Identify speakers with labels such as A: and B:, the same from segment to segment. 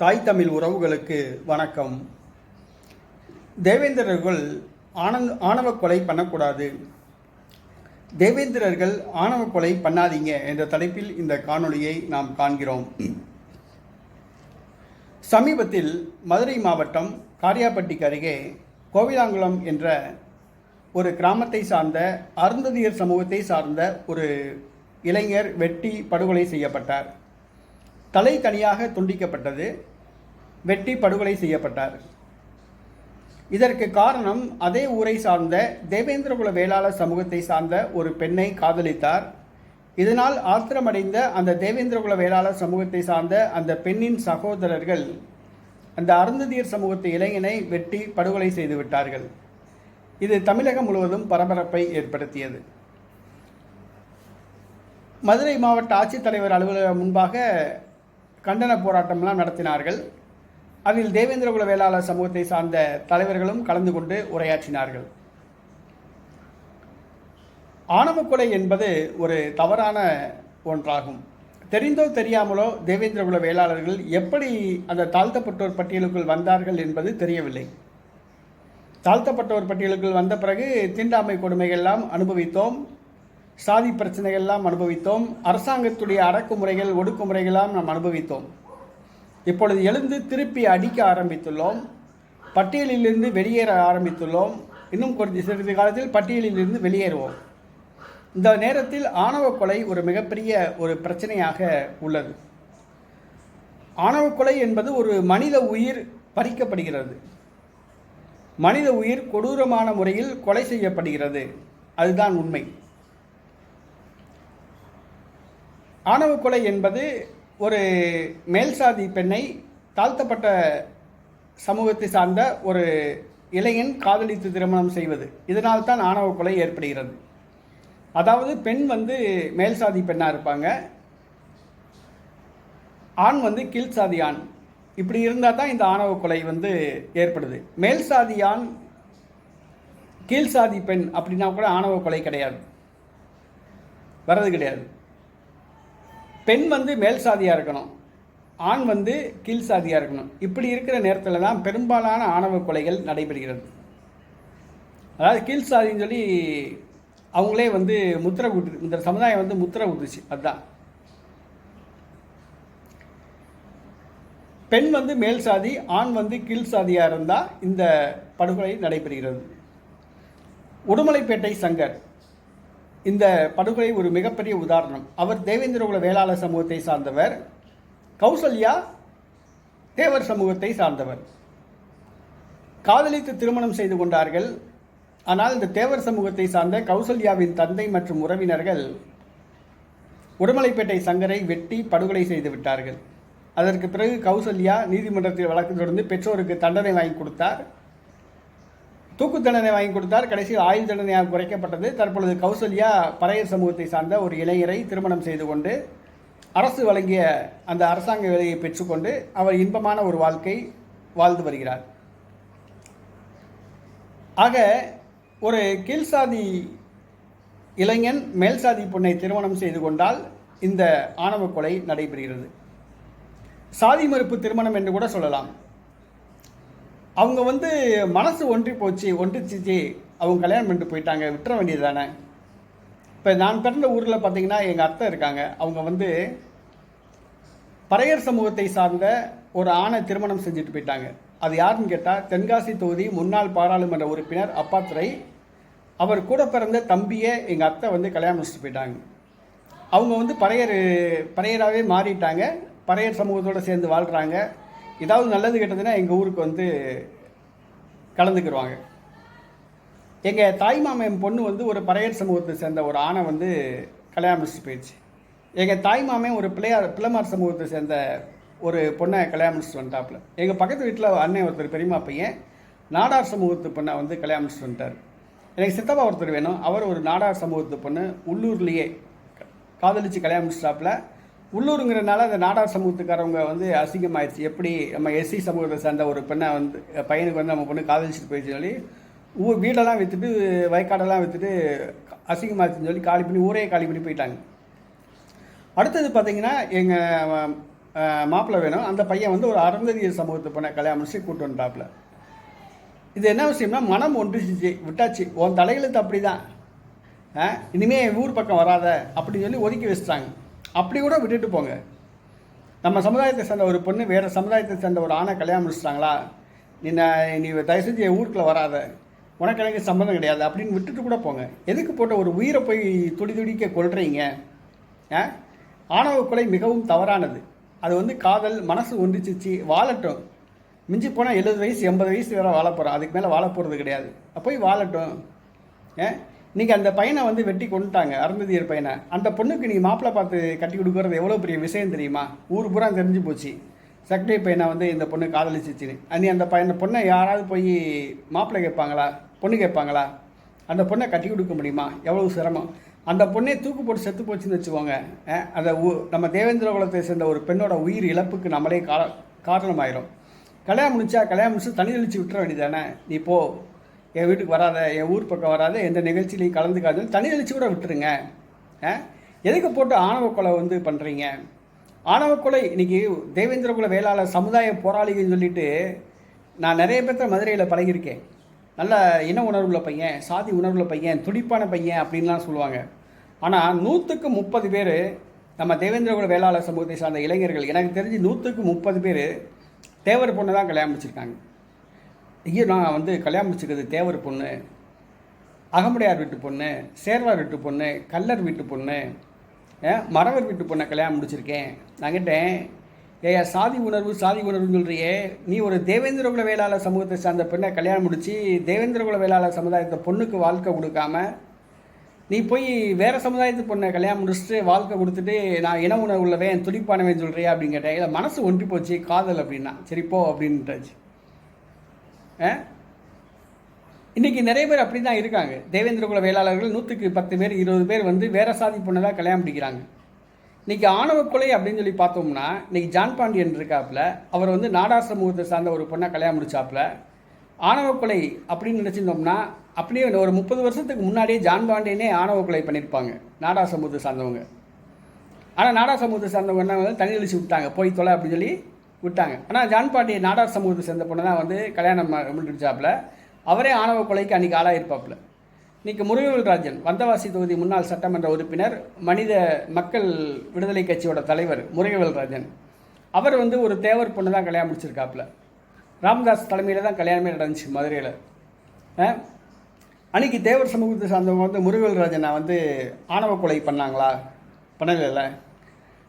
A: தாய் தமிழ் உறவுகளுக்கு வணக்கம். தேவேந்திரர்கள் ஆனந்த் ஆணவ கொலை பண்ணக்கூடாது. தேவேந்திரர்கள் ஆணவ கொலை பண்ணாதீங்க என்ற தலைப்பில் இந்த காணொளியை நாம் காண்கிறோம். சமீபத்தில் மதுரை மாவட்டம் காரியாப்பட்டிக்கு அருகே கோவிலாங்குளம் என்ற ஒரு கிராமத்தை சார்ந்த அருந்ததியர் சமூகத்தை சார்ந்த ஒரு இளைஞர் வெட்டி படுகொலை செய்யப்பட்டார். தலை தனியாக துண்டிக்கப்பட்டது. வெட்டி படுகொலை செய்யப்பட்டார். இதற்கு காரணம் அதே ஊரை சார்ந்த தேவேந்திரகுல வேளாளர் சமூகத்தை சார்ந்த ஒரு பெண்ணை காதலித்தார். இதனால் ஆத்திரமடைந்த அந்த தேவேந்திரகுல வேளாளர் சமூகத்தை சார்ந்த அந்த பெண்ணின் சகோதரர்கள் அந்த அருந்ததியர் சமூகத்து இளைஞனை வெட்டி படுகொலை செய்து விட்டார்கள். இது தமிழகம் முழுவதும் பரபரப்பை ஏற்படுத்தியது. மதுரை மாவட்ட ஆட்சித்தலைவர் அலுவலகம் முன்பாக கண்டன போராட்டம்லாம் நடத்தினார்கள். அதில் தேவேந்திரகுல வேளாளர் சமூகத்தை சார்ந்த தலைவர்களும் கலந்து கொண்டு உரையாற்றினார்கள். ஆணவக்கொலை என்பது ஒரு தவறான ஒன்றாகும். தெரிந்தோ தெரியாமலோ தேவேந்திரகுல வேளாளர்கள் எப்படி அந்த தாழ்த்தப்பட்டோர் பட்டியலுக்குள் வந்தார்கள் என்பது தெரியவில்லை. தாழ்த்தப்பட்டோர் பட்டியலுக்குள் வந்த பிறகு தீண்டாமை கொடுமைகள்லாம் அனுபவித்தோம். சாதி பிரச்சனைகள்லாம் அனுபவித்தோம். அரசாங்கத்துடைய அடக்குமுறைகள் ஒடுக்குமுறைகளாம் நாம் அனுபவித்தோம். இப்பொழுது எழுந்து திருப்பி அடிக்க ஆரம்பித்துள்ளோம். பட்டியலிலிருந்து வெளியேற ஆரம்பித்துள்ளோம். இன்னும் கொஞ்சம் சிறிது காலத்தில் பட்டியலிலிருந்து வெளியேறுவோம். இந்த நேரத்தில் ஆணவ கொலை ஒரு மிகப்பெரிய ஒரு பிரச்சனையாக உள்ளது. ஆணவ கொலை என்பது ஒரு மனித உயிர் பறிக்கப்படுகிறது. மனித உயிர் கொடூரமான முறையில் கொலை செய்யப்படுகிறது. அதுதான் உண்மை. ஆணவ கொலை என்பது ஒரு மேல் சாதி பெண்ணை தாழ்த்தப்பட்ட சமூகத்தை சார்ந்த ஒரு இளைஞன் காதலித்து திருமணம் செய்வது. இதனால் தான் ஆணவ கொலை ஏற்படுகிறது. அதாவது பெண் வந்து மேல் சாதி பெண்ணாக இருப்பாங்க. ஆண் வந்து கீழ் சாதி ஆண். இப்படி இருந்தால் தான் இந்த ஆணவ கொலை வந்து ஏற்படுது. மேல் சாதி ஆண் கீழ் சாதி பெண் அப்படின்னா கூட ஆணவ கொலை கிடையாது. வர்றது கிடையாது. பெண் வந்து மேல் சாதியாக இருக்கணும். ஆண் வந்து கீழ் சாதியாக இருக்கணும். இப்படி இருக்கிற நேரத்தில் தான் பெரும்பாலான ஆணவ கொலைகள் நடைபெறுகிறது. அதாவது கீழ் சாதின்னு சொல்லி அவங்களே வந்து முத்திரை குட்டு இந்த சமுதாயம் வந்து முத்திரை குத்துச்சு அதுதான் பெண் வந்து மேல் சாதி ஆண் வந்து கீழ் சாதியாக இருந்தால் இந்த படுகொலை நடைபெறுகிறது. உடுமலைப்பேட்டை சங்கர் இந்த படுகொலை ஒரு மிகப்பெரிய உதாரணம். அவர் தேவேந்திரகுல வேளாளர் சமூகத்தை சார்ந்தவர். கௌசல்யா தேவர் சமூகத்தை சார்ந்தவர். காதலித்து திருமணம் செய்து கொண்டார்கள். ஆனால் இந்த தேவர் சமூகத்தை சார்ந்த கௌசல்யாவின் தந்தை மற்றும் உறவினர்கள் உடுமலைப்பேட்டை சங்கரை வெட்டி படுகொலை செய்து விட்டார்கள். அதற்கு பிறகு கௌசல்யா நீதிமன்றத்தில் வழக்கு தொடர்ந்து பெற்றோருக்கு தண்டனை வாங்கி கொடுத்தார். தூக்கு தண்டனை வாங்கி கொடுத்தார். கடைசியில் ஆயுள் தண்டனையாக குறைக்கப்பட்டது. தற்பொழுது கௌசல்யா பறைய சமூகத்தை சார்ந்த ஒரு இளைஞரை திருமணம் செய்து கொண்டு அரசு வழங்கிய அந்த அரசாங்க வேலையை பெற்றுக்கொண்டு அவர் இன்பமான ஒரு வாழ்க்கை வாழ்ந்து வருகிறார். ஆக ஒரு கீழ்சாதி இளைஞன் மேல் சாதி பொண்ணை திருமணம் செய்து கொண்டால் இந்த ஆணவ கொலை நடைபெறுகிறது. சாதி மறுப்பு திருமணம் என்று கூட சொல்லலாம். அவங்க வந்து மனசு ஒன்றி போச்சு ஒன்றிச்சிச்சு. அவங்க கல்யாணம் பண்ணிட்டு போயிட்டாங்க விட்டுற வேண்டியது தானே இப்போ நான் பிறந்த ஊரில் பார்த்தீங்கன்னா எங்கள் அத்தை இருக்காங்க. அவங்க வந்து பறையர் சமூகத்தை சார்ந்த ஒரு ஆணை திருமணம் செஞ்சுட்டு போயிட்டாங்க. அது யாருன்னு கேட்டால் தென்காசி தொகுதி முன்னாள் பாராளுமன்ற உறுப்பினர் அப்பாத்துறை. அவர் கூட பிறந்த தம்பியை எங்கள் அத்தை வந்து கல்யாணம் முடிச்சுட்டு போயிட்டாங்க. அவங்க வந்து பறையர் பறையராகவே மாறிட்டாங்க. பறையர் சமூகத்தோடு சேர்ந்து வாழ்கிறாங்க ஏதாவது நல்லது கெட்டதுன்னா எங்கள் ஊருக்கு வந்து கலந்துக்கிடுவாங்க எங்கள் தாய் மாமன் பொண்ணு வந்து ஒரு பறையர் சமூகத்தை சேர்ந்த ஒரு ஆணை வந்து கல்யாணம் முடிச்சுட்டு போயிடுச்சு. எங்கள் தாய் மாமன் ஒரு பிள்ளையார் பிள்ளைமார் சமூகத்தை சேர்ந்த ஒரு பொண்ணை கல்யாணம் முடிச்சுட்டு வந்துட்டாப்புல. எங்கள் பக்கத்து வீட்டில் அண்ணன் ஒருத்தர் பெரியமா பையன் நாடார் சமூகத்து பொண்ணை வந்து கல்யாணம் முடிச்சுட்டு வந்துட்டார். எனக்கு சித்தப்பா ஒருத்தர் வேணும். அவர் ஒரு நாடார் சமூகத்து பொண்ணு உள்ளூர்லேயே காதலிச்சு கல்யாணம் முடிச்சிட்டாப்புல. உள்ளூருங்கிறனால அந்த நாடார் சமூகத்துக்காரவங்க வந்து அசிங்கமாயிடுச்சு எப்படி நம்ம எஸ்சி சமூகத்தை சேர்ந்த ஒரு பெண்ணை வந்து பையனுக்கு வந்து நம்ம பொண்ணு காதலிச்சுட்டு போயிடுச்சு சொல்லி ஊர் வீடெல்லாம் விற்றுட்டு வயக்காடெல்லாம் விற்றுட்டு அசிங்கமாச்சுன்னு சொல்லி காலி பண்ணி ஊரே காலி பண்ணி போயிட்டாங்க. அடுத்தது பார்த்தீங்கன்னா எங்கள் மாப்பிள்ளை வேணும். அந்த பையன் வந்து ஒரு அறந்ததிய சமூகத்தை பொண்ணை கல்யாணம் முடிச்சு கூட்டு வந்துட்டாப்புல இது என்ன விஷயம்னா மனம் ஒன்றிச்சு விட்டாச்சு. உன் தலையெழுத்து அப்படி தான் இனிமேல் என் ஊர் பக்கம் வராத அப்படின்னு சொல்லி ஒதுக்கி வச்சிட்டாங்க. அப்படி கூட விட்டுட்டு போங்க. நம்ம சமுதாயத்தை சேர்ந்த ஒரு பொண்ணு வேறு சமுதாயத்தை சேர்ந்த ஒரு ஆணை கல்யாணம் முடிச்சிட்டாங்களா? நீ நீ தயவு செஞ்சு என் ஊருக்குள்ள வராத. உனக்கு எனக்கு சம்மந்தம் கிடையாது. அப்படின்னு விட்டுட்டு கூட போங்க. எதுக்கு போட்ட ஒரு உயிரை போய் துடி துடிக்க கொள்றீங்க ஆ? ஆணவ கொலை மிகவும் தவறானது. அது வந்து காதல் மனசு ஒன்றிச்சிச்சு வாழட்டும். மிஞ்சி போனால் எழுபது வயசு எண்பது வயசு வேறு வாழ போகிறோம் அதுக்கு மேலே வாழ போகிறது கிடையாது. போய் வாழட்டும். ஏன் நீங்கள் அந்த பையனை வந்து வெட்டி கொண்டுட்டாங்க அருந்ததியர் பையனை. அந்த பொண்ணுக்கு நீ மாப்பிள்ளை பார்த்து கட்டி கொடுக்குறது எவ்வளோ பெரிய விஷயம் தெரியுமா? ஊர் பூரா தெரிஞ்சு போச்சு. செக்ரட்டரி பையனை வந்து இந்த பொண்ணு காதலிச்சிச்சுன்னு நீ அந்த பையனை பொண்ணை யாராவது போய் மாப்பிள்ளை கேட்பாங்களா? பொண்ணு கேட்பாங்களா? அந்த பொண்ணை கட்டி கொடுக்க முடியுமா? எவ்வளோ சிரமம். அந்த பொண்ணே தூக்கு போட்டு செத்து போச்சுன்னு வச்சுக்கோங்க. அந்த ஊ- நம்ம தேவேந்திர குலத்தை சேர்ந்த ஒரு பெண்ணோட உயிர் இழப்புக்கு நம்மளே கா காரணமாயிரும். கல்யாணம் முடிச்சா கல்யாணம் முடிச்சு தனி தெளிச்சு விட்டுற வேண்டியதானே நீ போ. என் வீட்டுக்கு வராத என் ஊர் பக்கம் வராத எந்த நிகழ்ச்சியிலையும் கலந்துக்காதுன்னு தனி கூட விட்டுருங்க. எதுக்கு போட்டு ஆணவ கொலை வந்து பண்ணுறீங்க ஆணவ கொலை இன்னைக்கு தேவேந்திர குல வேளாளர் சமுதாய போராளிகள்னு சொல்லிட்டு நான் நிறைய பேர்த்த மதுரையில் பழகியிருக்கேன். நல்ல இன உணர்வுள்ள பையன் சாதி உணர்வுள்ள பையன் துடிப்பான பையன் அப்படின்லாம் சொல்லுவாங்க. ஆனால் நூற்றுக்கு முப்பது பேர் நம்ம தேவேந்திரகுல வேளாளர் சமூகத்தை சார்ந்த இளைஞர்கள் எனக்கு தெரிஞ்சு நூற்றுக்கு முப்பது பேர் தேவர் பொண்ணை தான் கல்யாணம் முடிச்சிருக்காங்க. ஐயோ நான் வந்து கல்யாணம் முடிச்சிருக்கிறது தேவர் பொண்ணு அகமுடையார் வீட்டு பொண்ணு சேர்வார் வீட்டு பொண்ணு கல்லர் வீட்டு பொண்ணு மறவர் வீட்டு பொண்ணை கல்யாணம் முடிச்சிருக்கேன். நான் கேட்டேன் ஏயா சாதி உணர்வு சாதி உணர்வுன்னு சொல்கிறியே நீ ஒரு தேவேந்திரகுல வேளாளர் சமூகத்தை சார்ந்த பெண்ணை கல்யாணம் முடித்து தேவேந்திரகுல வேளாளர் சமுதாயத்தை பொண்ணுக்கு வாழ்க்கை கொடுக்காம நீ போய் வேறு சமுதாயத்து பொண்ணை கல்யாணம் முடிச்சுட்டு வாழ்க்கை கொடுத்துட்டு நான் இன உணர்வு உள்ளவன் துடிப்பானவன் சொல்கிறியா அப்படின்னு கேட்டேன். இல்லை மனசு ஒன்றி போச்சு காதல் அப்படின்னா. சரி போ அப்படின்ட்டாச்சு. ஆ? இன்னைக்கு நிறைய பேர் அப்படி தான் இருக்காங்க தேவேந்திரகுல வேளாளர்கள் நூற்றுக்கு பத்து பேர் இருபது பேர் வந்து வேற சாதி பொண்ணை தான் கல்யாணம் பிடிக்கிறாங்க. இன்னைக்கு ஆணவ கொலை அப்படின்னு சொல்லி பார்த்தோம்னா இன்னைக்கு ஜான் பாண்டியன் இருக்காப்புல அவர் வந்து நாடார் சமூகத்தை சார்ந்த ஒரு பொண்ணை கல்யாணம் முடிச்சாப்புல. ஆணவ கொலை அப்படின்னு நினச்சிருந்தோம்னா அப்படியே ஒரு முப்பது வருஷத்துக்கு முன்னாடியே ஜான் பாண்டியனே ஆணவ கொலை பண்ணியிருப்பாங்க நாடா சமூகத்தை சார்ந்தவங்க. ஆனால் நாடா சமூகத்தை சார்ந்தவங்க என்ன வந்து தண்ணி அழிச்சு விட்டாங்க போய் தொலை அப்படின்னு சொல்லி விட்டாங்க. ஆனால் ஜான் பாண்டிய நாடார் சமூகத்தை சேர்ந்த பொண்ணு தான் வந்து கல்யாணம் முடிஞ்சாப்புல அவரே ஆணவ கொலைக்கு அன்றைக்கி ஆளாயிருப்பாப்புல. இன்னைக்கு முருகவேல் ராஜன் வந்தவாசி தொகுதி முன்னாள் சட்டமன்ற உறுப்பினர் மனித மக்கள் விடுதலை கட்சியோட தலைவர் முருகவேல் ராஜன். அவர் வந்து ஒரு தேவர் பொண்ணு தான் கல்யாணம் முடிச்சிருக்காப்புல. ராம்தாஸ் தலைமையில் தான் கல்யாணமே நடந்துச்சு மதுரையில். அன்னைக்கு தேவர் சமூகத்தை சார்ந்தவங்க வந்து முருகவேல்ராஜனை வந்து ஆணவ கொலை பண்ணாங்களா? பண்ணலை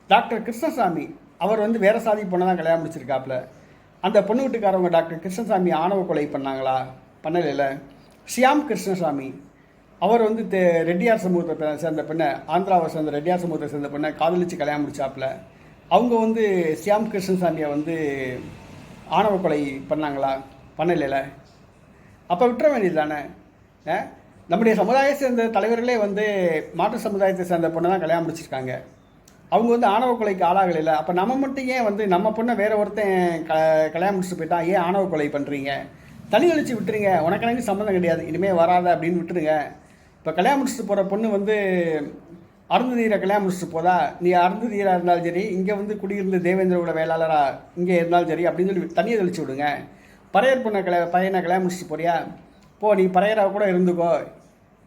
A: டாக்டர் கிருஷ்ணசாமி அவர் வந்து வேறு சாதி பொண்ணை தான் கல்யாணம் முடிச்சிருக்காப்புல. அந்த பொண்ணு வீட்டுக்காரவங்க டாக்டர் கிருஷ்ணசாமி ஆணவ கொலை பண்ணாங்களா? பண்ணலையில ஷியாம் கிருஷ்ணசாமி. அவர் வந்து தே ரெட்டியார் சமூகத்தை சேர்ந்த பெண்ணை ஆந்திராவை சேர்ந்த ரெட்டியார் சமூகத்தை சேர்ந்த பெண்ணை காதலிச்சு கல்யாணம் முடிச்சாப்புல. அவங்க வந்து சியாம் கிருஷ்ணசாமியை வந்து ஆணவ கொலை பண்ணாங்களா? பண்ணலையில அப்போ விட்டுற வேண்டியது தானே நம்முடைய சமுதாயத்தை சேர்ந்த தலைவர்களே வந்து மாற்று சமுதாயத்தை சேர்ந்த பொண்ணை தான் கல்யாணம் முடிச்சிருக்காங்க. அவங்க வந்து ஆணவ கொலைக்கு ஆளாகலைல அப்போ நம்ம மட்டும் ஏன் வந்து நம்ம பொண்ணை வேற ஒருத்தன் க கல்யாணம் முடிச்சுட்டு போயிட்டான் ஏன் ஆணவ கொலை பண்ணுறீங்க தனி அழிச்சு விட்டுருங்க. உனக்கு எனக்கு சம்மந்தம் கிடையாது. இனிமேல் வராத அப்படின்னு விட்டுருங்க. இப்போ கல்யாணம் முடிச்சுட்டு போகிற பொண்ணு வந்து அருந்ததீரை கல்யாணம் முடிச்சுட்டு போதா? நீ அருந்ததீராக இருந்தாலும் சரி இங்கே வந்து குடியிருந்து தேவேந்திரோட வேளாளராக இங்கே இருந்தாலும் சரி அப்படின்னு சொல்லி தண்ணியை தெளிச்சு விடுங்க. பறையர் பொண்ணை கல பையனை கல்யாணம் முடிச்சுட்டு போறியா? போ நீ பறையராக கூட இருந்துக்கோ.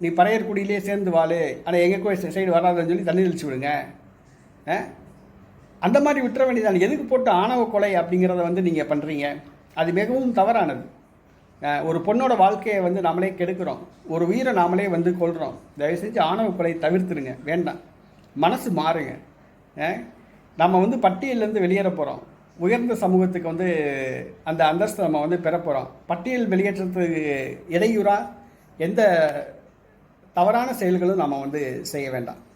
A: நீ பறையர் குடியிலே சேர்ந்து வாழு. ஆனால் எங்கே கோயில் சைடு வராதுன்னு சொல்லி தண்ணி தெளிச்சு விடுங்க. அந்த மாதிரி விட்டுற வேண்டியதான் எதுக்கு போட்டு ஆணவ கொலை அப்படிங்கிறத வந்து நீங்கள் பண்ணுறீங்க அது மிகவும் தவறானது. ஒரு பொண்ணோட வாழ்க்கையை வந்து நாமளே கெடுக்கிறோம். ஒரு உயிரை நாமளே வந்து கொள்கிறோம் தயவு செஞ்சு ஆணவ கொலை தவிர்த்துருங்க. வேண்டாம். மனசு மாறுங்க. ஆ? நம்ம வந்து பட்டியலேருந்து வெளியேற போகிறோம் உயர்ந்த சமூகத்துக்கு வந்து அந்த அந்தஸ்து நம்ம வந்து பெற போகிறோம் பட்டியல் வெளியேற்றத்துக்கு இடையூறாக எந்த தவறான செயல்களும் நாம் வந்து செய்ய வேண்டாம்.